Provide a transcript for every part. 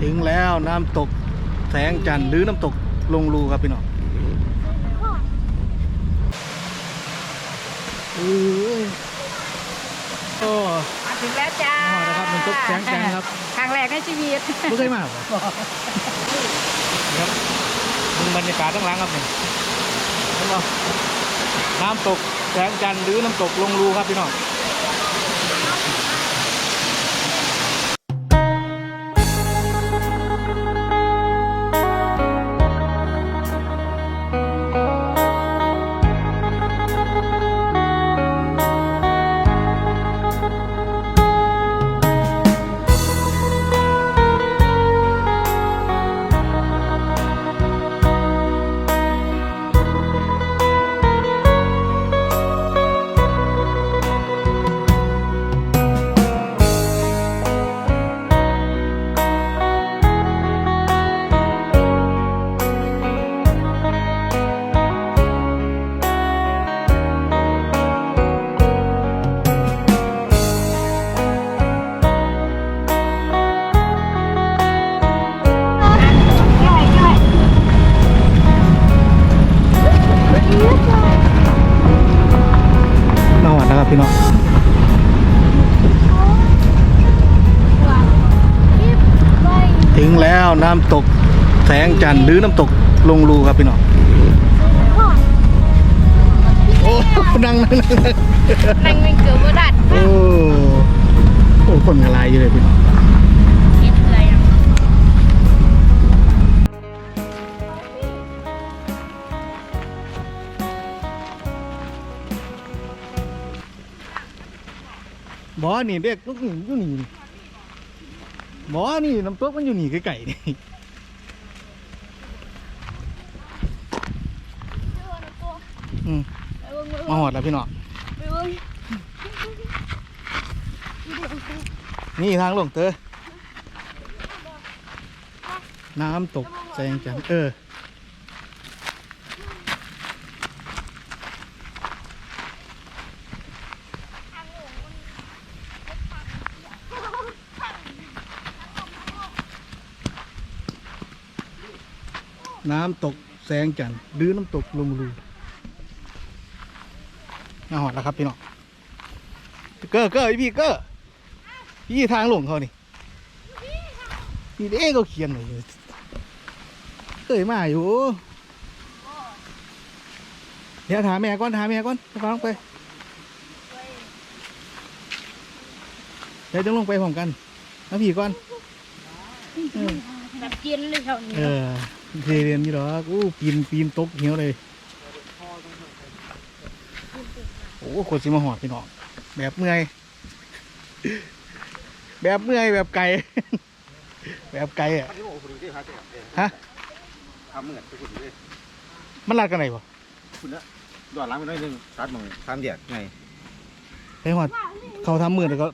ถึงแล้วน้ำตกแสงจันทร์หรือน้ำตกลงรูครับพี่น้องเอ้ยโอ้มาถึงแล้วจ้ามาแล้วครับมันตกแสงจันทร์ครับครั้งแรกในชีวิตไม่เคยมาเหรอครับมึงบรรยากาศข้างหล่างครับนี่เห็นบ่น้ำตกแสงจันทร์หรือน้ำตกลงรูครับพี่น้อง น้ำตกแสงจันทร์หรือน้ำตกลงรูครับพี่น้องโอ้นั่งนั่งนั่งนั่งนั่งวิ่งเกือบว่าดัดโอ้โอ้คนกระลายอยู่เลยพี่น้องกินอะไรอะบอนี่เด็กลูกนี่อยู่นี่ บอนี่น้ำตกมันอยู่นี่ไก่ๆนี่อืมมาหอดแล้วพี่น้องนี่ทางลงเตอน้ำตกแสงจันทร์เออ น้ำตกแสงจันทร์หรือน้ำตกลงรูมาหอดแล้วครับพี่น้องเกอร์เกอร์พี่เกอร์พี่ทางหลงเขานี่นี่เด้ก็เขียนหน่อยเคยมาอยู่เดี๋ยวถามแม่ก่อนถามแม่ก่อนฟังไปเดี๋ยวจะลงไปพร้อมกันแล้วพี่ก่อนเออ แบบกินเลยเท่านี้เออเคยเรียนนี่หรอกอู้ปีนปีนตกเหี่ยวเลยโอ้คนสิมาหอดพี่น้องแบบเมื่อยแบบเมื่อยแบบไก่แบบไก่อะฮะทำเหมือนไปขุดเลยมันลาดกันไหนบ่คุณนะดอดล้างไปหน่อยหนึงตัดหมองทำเดียดไงไปหอดเขาทำมือแล้วก็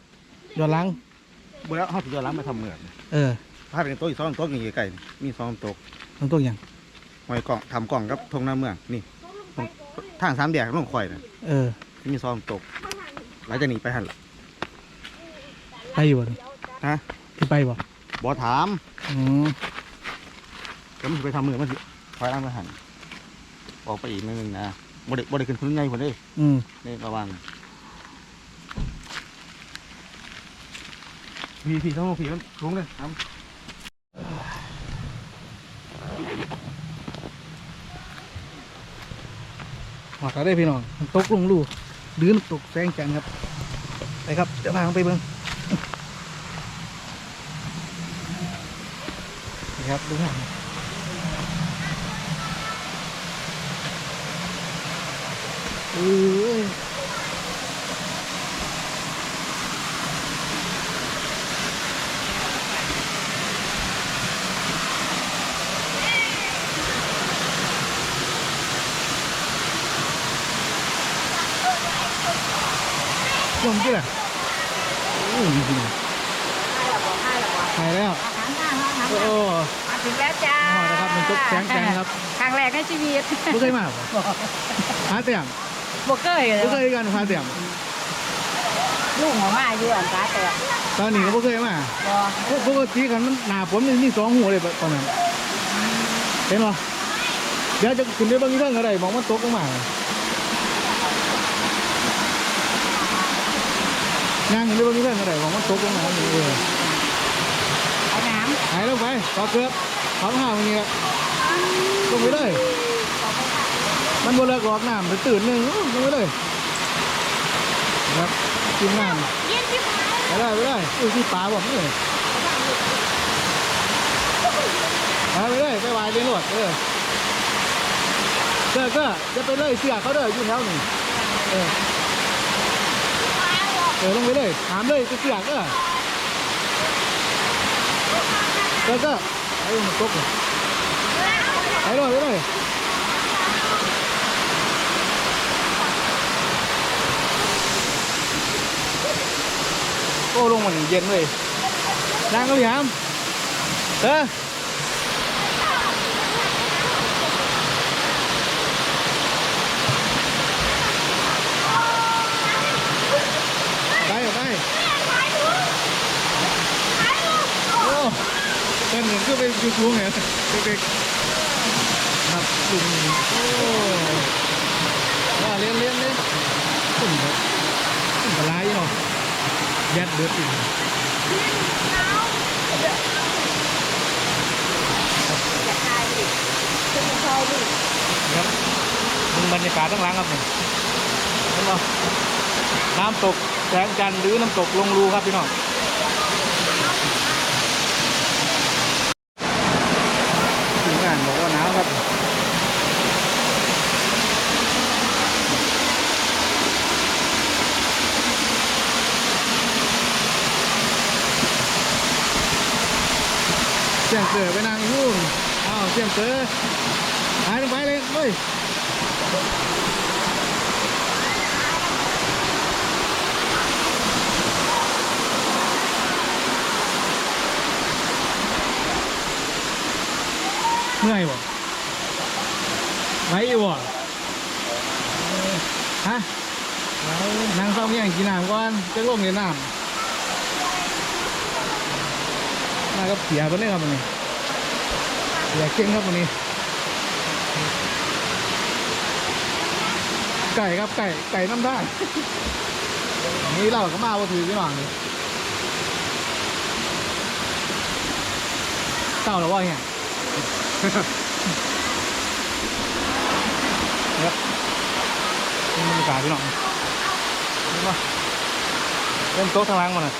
ย้อนหล้างบุแล้วเขาถึงดอดล้างมาทำเหมือนเออ ถ้าเป็นโต๊ะอีกสองโต๊ะอย่างไก่มีสองโต๊ะมันตัวอย่างหอยกล่องทำกล่องกับทงหน้าเมืองนี่ตรงทางสามแดกลงข่อยนะเออที่มีสองโต๊ะหลังจากนี้ไปหันละไปอยู่บ่นี่ฮะที่ไปบ่บอถามอืมแล้วมันสิไปทำเหมือนมันสิคอยล้างไปหันออกไปอีกนิดนึงนะบ่ได้บ่ได้ขึ้นพื้นไงคนเด้อืมนี่ระวังพี่พี่ต้องลงพี่มันสูงเลยครับ หอดแล้วได้พี่น้องมันตกลงลูหรือน้ำตกแสงจันทร์ครับ ไปครับเดี๋ยวพาไปเบิ้งนี่ครับดูหางอือ ยลมกี่ล่ะโอ้ยจริงๆหายแล้ว โอ้มาถึงแล้วจ้าหอดแล้วครับมันตกแสงจันทร์ครับ ครั้งแรกในชีวิตไม่เคยมาบ่หาเตียงบวกเกยเลยไม่เคยกันหาเตียงลูกหัวมาอยู่อันตาแตกตอนนี้ก็บ่เคยมาบ่พวกปกติกันมันหนาฝนมันมีสองหัวเลยตอนนั้นเห็นปะเดี๋ยวจะขึ้นไปเบางทีเรื่องอะไรมองมันตกลงมา ย่างขึ้นไปเบางทีเรื่องอะไรมองมันตกลงมาเออเอาน้หายลงไปต่อเกือบสองห้าวันนี้ละลงไปเลยมันบนเรือหลอกน้ำไปตื่นหนึ่งอู้ลงไปเลยครับกินน้ำำเย็นที่หายไปได้ไปได้อุ้ยที่ปลาบอกนี่ไปไปเลยไปวายเรียนรวดเออเด้อก็จะไปเลยเสียเขาเด้ออยู่แถวนี้เออ เออลงไปเลยถามเลยจะเสียก็เด้อก็ไอ้มันตกเลยไปเลยไปเลยโอ้ลงมันเย็นเลยนั่งก็พี่หามเออ ไปไปโอ้เป็นเหมือน ก็ไปยูทูบไงเด็กๆครับลุงโอ้ว่าเลี้ยนเลี้ยนเลี้ยนตุ่มแบบตุ่มปลาไหลเนาะยัดเดือดอีกครับมึงบรรยากาศทั้งหลังครับเนี่ยน้ำตกแสงจันทร์หรือน้ำตกลงรูครับพี่น้องทีมงานบอกว่าหนาว ครับเสียงเสือไปนางยุ่งอ้าวเสียงเสือหายลงไปเลยเฮ้ย เมื่อยบ่ไหวอยู่บ่ฮะนั่งเฝ้าเมียกินน้ำก่อน นี่นน้ำน่าก็เสียไปเลยครับวันนี้เสียเก่งครับวันนี้ ไก่ครับไก่ไก่น้ำได้นนี่เราก็มาว่าถือพี่น้องนี่เต่าหรือว่าเนี่ยครับบรรยากาศพี่น้องเห็นปะ เล่นโต๊ะทางล่างมาหน่อย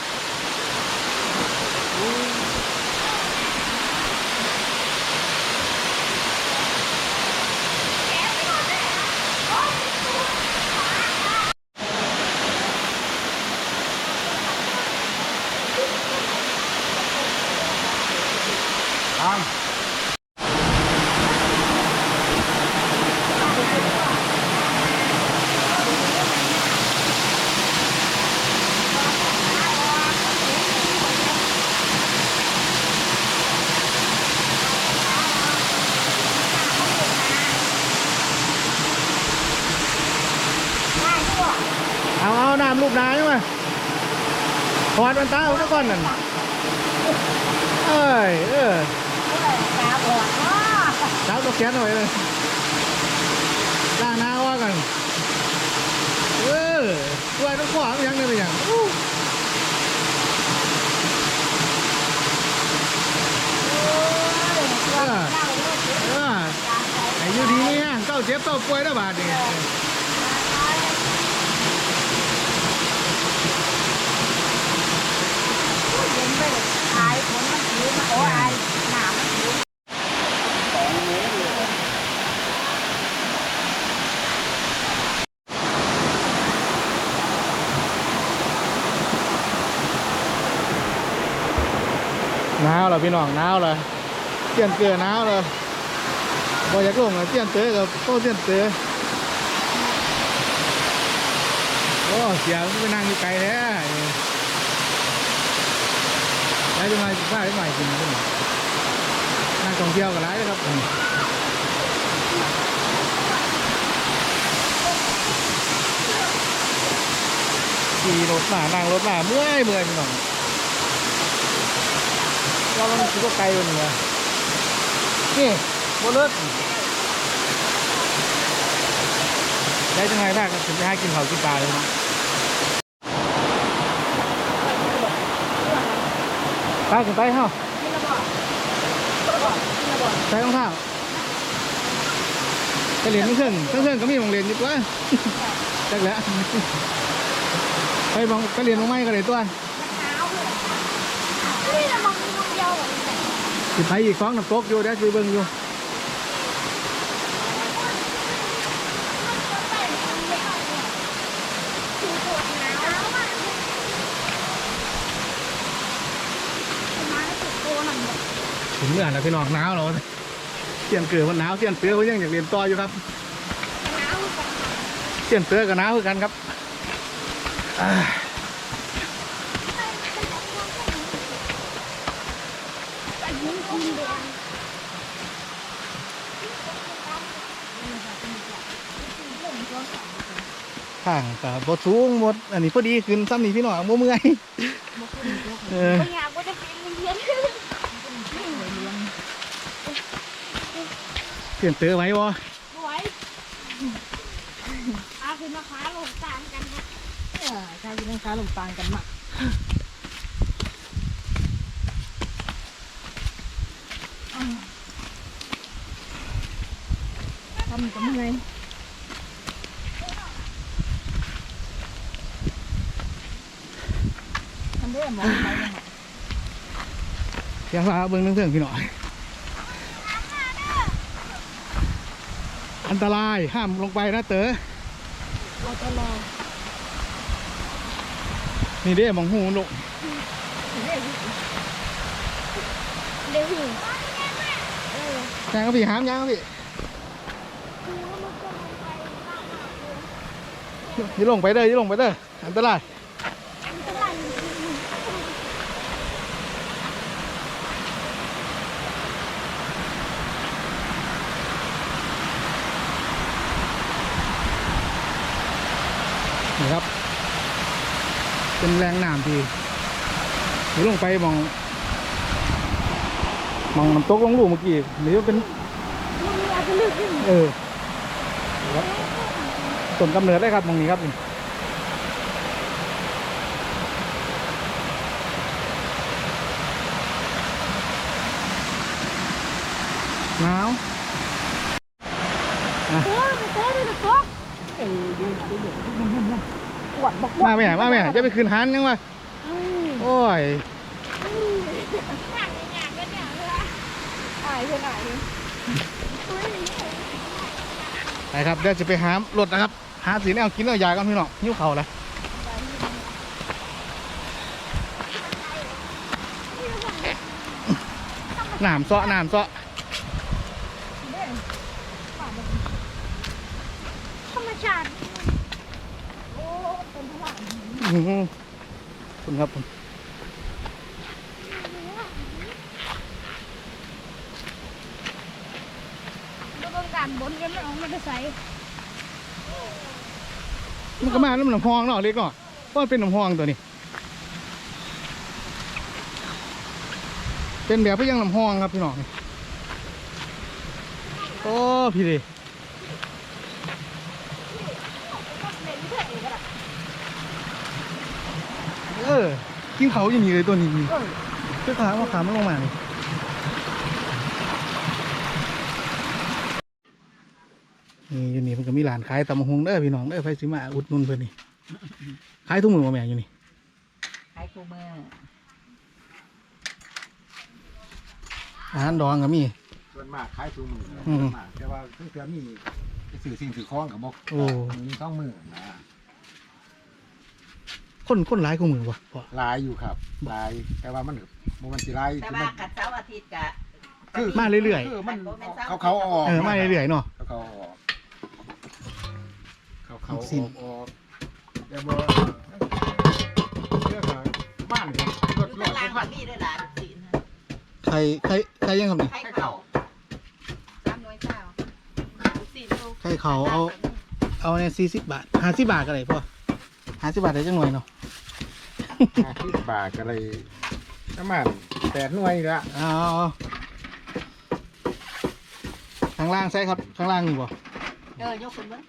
ทาง เอาเอาน้ำลูกน้ำใช่ไหมถอดมันตาเอาซะก่อนนั่นเอ้ยเออตาบอดเนาะสาตัวแขนหน่อยเลยล้างหน้าว่ากันเออตัวต้องขวางยังเลยไปยังอู้เออเออไอ้ยูดีเนี่ฮะเก้าเจ็บเก้าป่วยแล้บาดเนี่เย็นไปเลยอายฝนมันผิวมันโอ้อายหนาวมันผิว หนาวเหรอ พี่น้องหนาวเหรอเตียนเกลือหนาวเลยบอยากลงเลยเตียนเตอกับโต้เตียนเตอโอ้เสียงไปนั่งอยู่ไกลแท้แล้วจะมาบ้าได้ใหม่กินขึ้นนั่งท่องเที่ยวกันหลายเลยครับขี่รถมานั่งรถมาเมื่อยเมื่อยพี่น้อง เรามันคิดว่าไกลกว่านี้วะนี่บนรถได้จังไงบ้างถึงจะให้กินเขาวกินปลาเล สิไปอีกสองน้ำตกอยู่เดี๋ยวสิเบิ่งอยู่ถึงเมื่อแล้วพี่น้องหนาวแล้วเสียนเกลือมันหนาวเสียนเตือเขายังอยากเรียนต่ออยู่ครับเสียนเตือกับหนาวคือกันครับ ข้างกับบสูงหมด อันนี้พอดีขึ้นซ้ำนี่พี่น้องบ่เมื่อยเอออยากว่าจะเป็นเรียนเสียนเตือไว้บ่สวยอาคือมาค้าลงตามกันนะเออใช่คือมาค้าลงตามกันมากทำกันยังไง ทำได้หมอไปยังไงเสียงฟ้าเบิ่งเรื่องๆพี่หน้องอันตรายห้ามลงไปนะเต๋อเราจะรอนี่เด้มองหูลูกเร็วเออยางก็พี่หามยางก็พี่อย่ลงไปเด้ออย่ลงไปเด้ออันตราย เป็นแรงน้ำที่อย่าลงไปหมองมองน้ำตกลงลูกเมื่อกี้หรือว่าเป็นมันอาจจะลึกขึ้นเออครับต้นกำเนิดได้ครับมองนี้ครับนี่หนาว โอ้ยไปเต้นเลยนะก๊อกเออดูดูดูดูดูดูปวดบอก มาแม่มาแม่จะไปคืนหันยังวะอืมโอ้ยอืมหนักเลยหนักเลยเนี่ยเลยอายเป็นอายเลยอุ้ยไปครับเดี๋ยวจะไปหารถนะครับ หาสีแนวกินเอายากันพี่น้องหิ้วเข่าเลยหนามเซาะหนามเซาะ ธรรมชาติโอ้เป็นพลัง อื้อหือ คุณครับผมแล้วก็การบนกันไม่ออกมาจะใส่มันก็มาแล้วมันหนำพองเนาะเล็กเนาะเพราะมันเป็นหนำพองตัวนี้ เป็นแบบพี่ยังหนำพองครับพี่น้องโอ้พี่ดิ ออกินเขาอย่างนี้เลยตัวนี้นี่เพื่อขาว่าขามันลงมานี่นี่อยู่นี่มันก็มีร้านขายตำบักหงเด้อพี่น้องเด้อไฟสิมาอุดหนุนเพิ่นนี่ขายทุกมือมาแม่อยู่นี่ขายกูมืออาหารดองก็มีส่วนมากขายถุงมืออืมส่วนมากแต่ว่าเพื่อมีสื่อสิ่งถือคล้องกับบอกโอ้มีสองมือนะ คนคนหลายกว่ามือวะพ่อลายอยู่ครับลายแต่ว่ามันบ่มันสิลายแต่ที่ว่ามันขัดเสาร์อาทิตย์กะ คือมาเรื่อยคือมันเขาเขาเอาออกๆเออมาเรื่อยๆเนาะ เขาเขาเอาออกเขาเขาสิ้นออกออกแต่บ่เรื่องของบ้านเนี่ยรถรตถลาดพัก็นมีด้วยหลานสินใครใครใครยังครับนี่ให้เขาสามหน่วยเจ้าสี่โลใครเขาเอาเอาเนี่ยสี่สิบบาทห้าสิบบาทก็ได้พ่อห้าสิบบาทได้จังหน่อยเนาะ ห้าสิบบาทก็เลยประมาณแปดหน่วยละเอาข้างล่างใช่ครับ ข้างล่างนี่บ่เออยกขึ้นเบิ่ง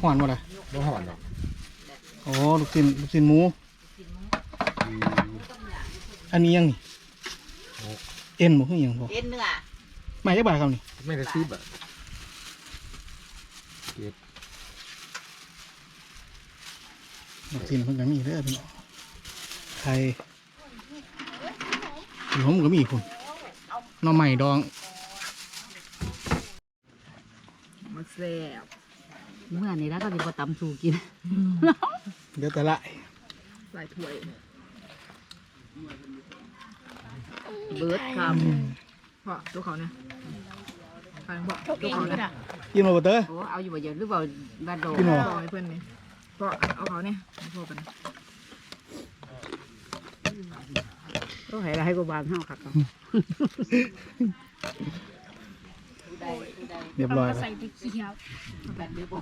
หวานบ่ล่ะบ่หอนหรอกโอ้ลูกชิ้นลูกชิ้นหมูอันนี้ยังนี่เอ็นบ่คือหยังบ่เอ็นเนื้อไม่จักบาทครับนี่ไม่ได้สิบบาท ลูกชิ้นเพิ่นก็มีเด้อพี่น้องไข่ขนมก็มีคุณหน่อไม้ดองมันแซ่บเมื่อนี่แล้วก็สิบ่ตำสู่กินเดี๋ยวแต่ละใส่ถ้วยเบิดคำพ่อดูเขาเนี่ยฟังพ่อดูเขาเนี่ยกินมาบ่เตอโอ้เอาอยู่บ่เยอะหรือเปล่าบ้านโดกินหรอต่อให้เพื่อนนี่ พ่อเอาเขาเนี่ยพ่อกันก็ให้ละให้กูบางเฮาคักเอาเรียบร้อยแล้ว ใส่ตะเกียบแบบนี้บ่